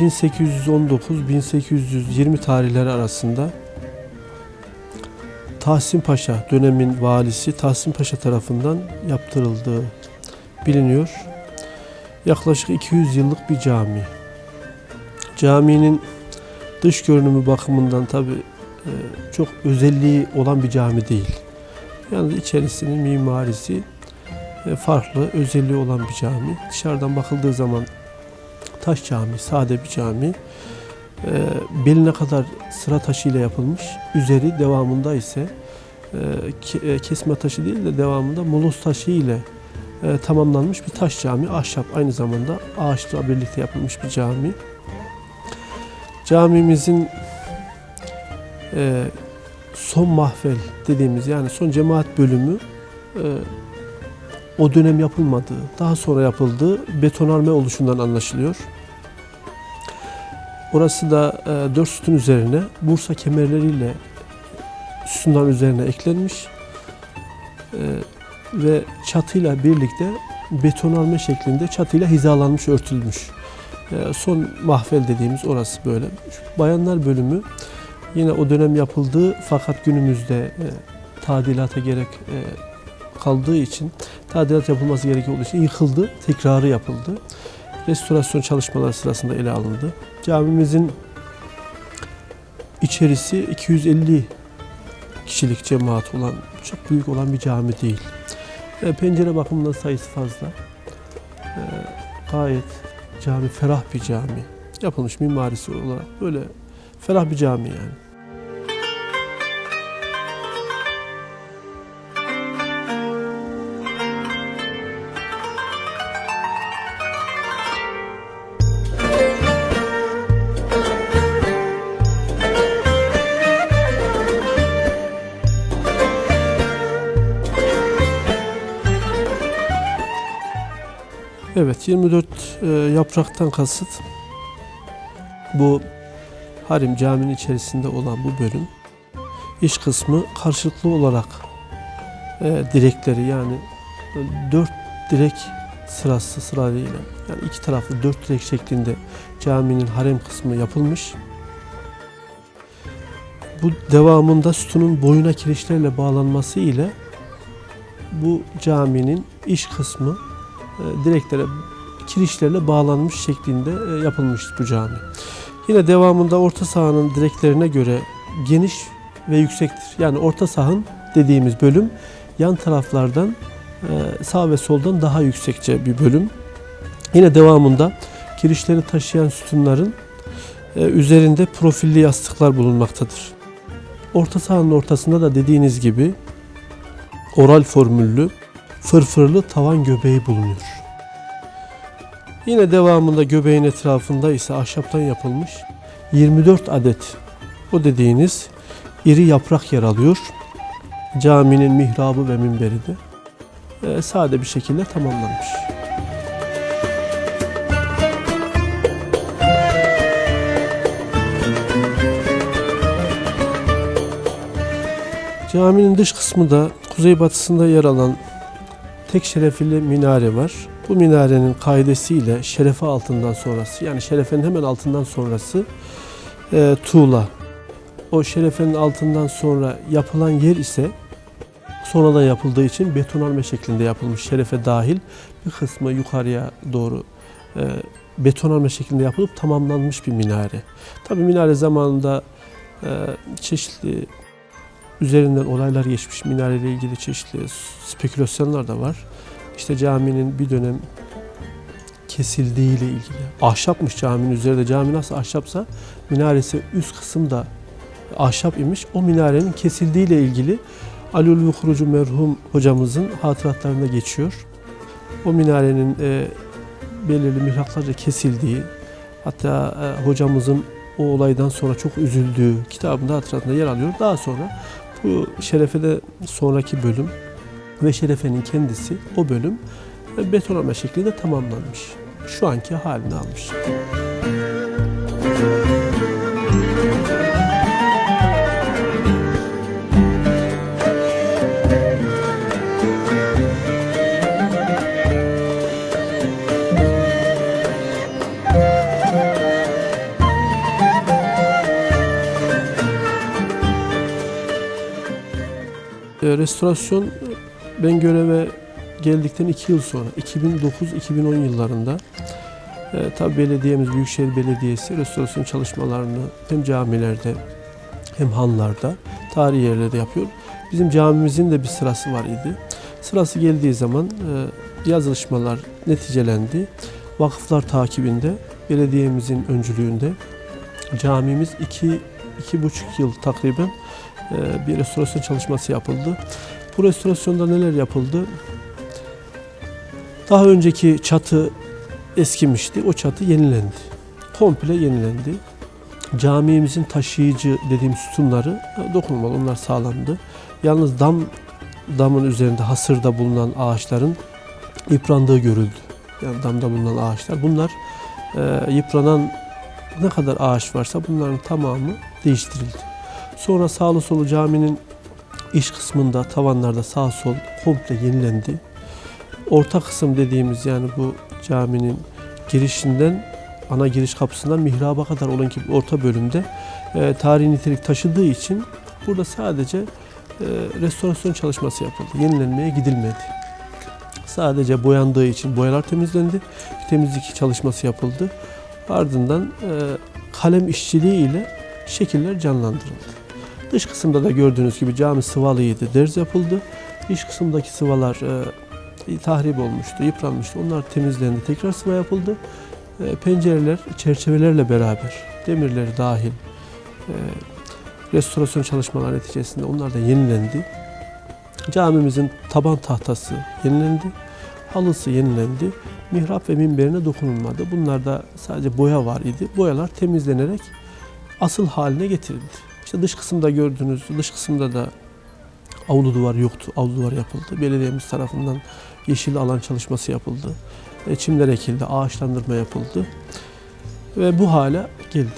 Cami e, 1819-1820 tarihleri arasında Tahsin Paşa dönemin valisi Tahsin Paşa tarafından yaptırıldığı biliniyor. Yaklaşık 200 yıllık bir cami. Caminin dış görünümü bakımından tabi çok özelliği olan bir cami değil. Yalnız içerisinin mimarisi e, farklı, özelliği olan bir cami. Dışarıdan bakıldığı zaman taş cami, sade bir cami. E, beline kadar sıra taşı ile yapılmış. Üzeri devamında ise e, e, kesme taşı değil de devamında moloz taşı ile e, tamamlanmış bir taş cami. Ahşap aynı zamanda ağaçla birlikte yapılmış bir cami. Camimizin e, son mahvel dediğimiz yani son cemaat bölümü e, o dönem yapılmadığı, daha sonra yapıldığı betonarme oluşundan anlaşılıyor. Orası da e, dört sütun üzerine Bursa kemerleriyle sütunların üzerine eklenmiş e, ve çatıyla birlikte betonarme şeklinde çatıyla hizalanmış, örtülmüş. E, son mahvel dediğimiz orası böyle. Bayanlar bölümü yine o dönem yapıldığı fakat günümüzde e, tadilata gerek e, kaldığı için tadilat yapılması gerekiyor olduğu için yıkıldı, tekrarı yapıldı. Restorasyon çalışmaları sırasında ele alındı. Camimizin içerisi 250 kişilik cemaat olan, çok büyük olan bir cami değil. E, pencere bakımından sayısı fazla. E, gayet cami ferah bir cami. Yapılmış mimarisi olarak böyle ferah bir cami yani. Evet 24 e, yapraktan kasıt bu harim caminin içerisinde olan bu bölüm iç kısmı karşılıklı olarak e, direkleri yani e, dört direk sırası sıralığıyla yani iki taraflı dört direk şeklinde caminin harem kısmı yapılmış. Bu devamında sütunun boyuna kirişlerle bağlanması ile bu caminin iç kısmı direklere kirişlerle bağlanmış şeklinde e, yapılmış bu cami. Yine devamında orta sahanın direklerine göre geniş ve yüksektir. Yani orta sahanın dediğimiz bölüm yan taraflardan e, sağ ve soldan daha yüksekçe bir bölüm. Yine devamında kirişleri taşıyan sütunların e, üzerinde profilli yastıklar bulunmaktadır. Orta sahanın ortasında da dediğiniz gibi oral formüllü fırfırlı tavan göbeği bulunuyor. Yine devamında göbeğin etrafında ise ahşaptan yapılmış 24 adet o dediğiniz iri yaprak yer alıyor. Caminin mihrabı ve minberi de e, sade bir şekilde tamamlanmış. Caminin dış kısmı da kuzeybatısında yer alan tek şerefli minare var. Bu minarenin kaidesiyle şerefe altından sonrası yani şerefenin hemen altından sonrası e, tuğla. O şerefenin altından sonra yapılan yer ise sonradan yapıldığı için betonarme şeklinde yapılmış şerefe dahil bir kısmı yukarıya doğru e, betonarme şeklinde yapılıp tamamlanmış bir minare. Tabi minare zamanında e, çeşitli üzerinden olaylar geçmiş minareyle ilgili çeşitli spekülasyonlar da var. İşte caminin bir dönem kesildiği ile ilgili. Ahşapmış caminin üzerinde. Cami nasıl ahşapsa minaresi üst kısımda ahşap imiş. O minarenin kesildiği ile ilgili Ulvi Kurucu merhum hocamızın hatıratlarında geçiyor. O minarenin e, belirli mihraklarca kesildiği, hatta e, hocamızın o olaydan sonra çok üzüldüğü kitabında hatıratında yer alıyor. Daha sonra bu şerefede sonraki bölüm ve şerefenin kendisi o bölüm e, betonarme şeklinde tamamlanmış. Şu anki halini almış. E, restorasyon ben göreve geldikten iki yıl sonra 2009-2010 yıllarında e, tabi belediyemiz Büyükşehir Belediyesi restorasyon çalışmalarını hem camilerde hem hanlarda tarihi yerlerde yapıyor. Bizim camimizin de bir sırası var idi. Sırası geldiği zaman e, yazılışmalar neticelendi. Vakıflar takibinde belediyemizin öncülüğünde camimiz iki, iki buçuk yıl takriben bir restorasyon çalışması yapıldı. Bu restorasyonda neler yapıldı? Daha önceki çatı eskimişti. O çatı yenilendi. Komple yenilendi. Camimizin taşıyıcı dediğim sütunları dokunulmalı. Onlar sağlamdı. Yalnız dam damın üzerinde hasırda bulunan ağaçların yıprandığı görüldü. Yani damda bulunan ağaçlar. Bunlar e, yıpranan ne kadar ağaç varsa bunların tamamı değiştirildi. Sonra sağlı solu caminin iç kısmında, tavanlarda sağ sol komple yenilendi. Orta kısım dediğimiz yani bu caminin girişinden ana giriş kapısından mihraba kadar olan ki orta bölümde e, tarihi nitelik taşıdığı için burada sadece e, restorasyon çalışması yapıldı. Yenilenmeye gidilmedi. Sadece boyandığı için boyalar temizlendi. Bir temizlik çalışması yapıldı. Ardından e, kalem işçiliği ile şekiller canlandırıldı. Dış kısımda da gördüğünüz gibi cami sıvalıydı, derz yapıldı. İç kısımdaki sıvalar e, tahrip olmuştu, yıpranmıştı. Onlar temizlendi, tekrar sıva yapıldı. E, pencereler çerçevelerle beraber, demirleri dahil e, restorasyon çalışmaları neticesinde onlar da yenilendi. Camimizin taban tahtası yenilendi, halısı yenilendi. Mihrap ve minberine dokunulmadı. Bunlarda sadece boya var idi. Boyalar temizlenerek asıl haline getirildi. İşte dış kısımda gördüğünüz, dış kısımda da avlu duvar yoktu. Avlu duvar yapıldı. Belediyemiz tarafından yeşil alan çalışması yapıldı. E, Çimler ekildi, ağaçlandırma yapıldı. Ve bu hale geldi.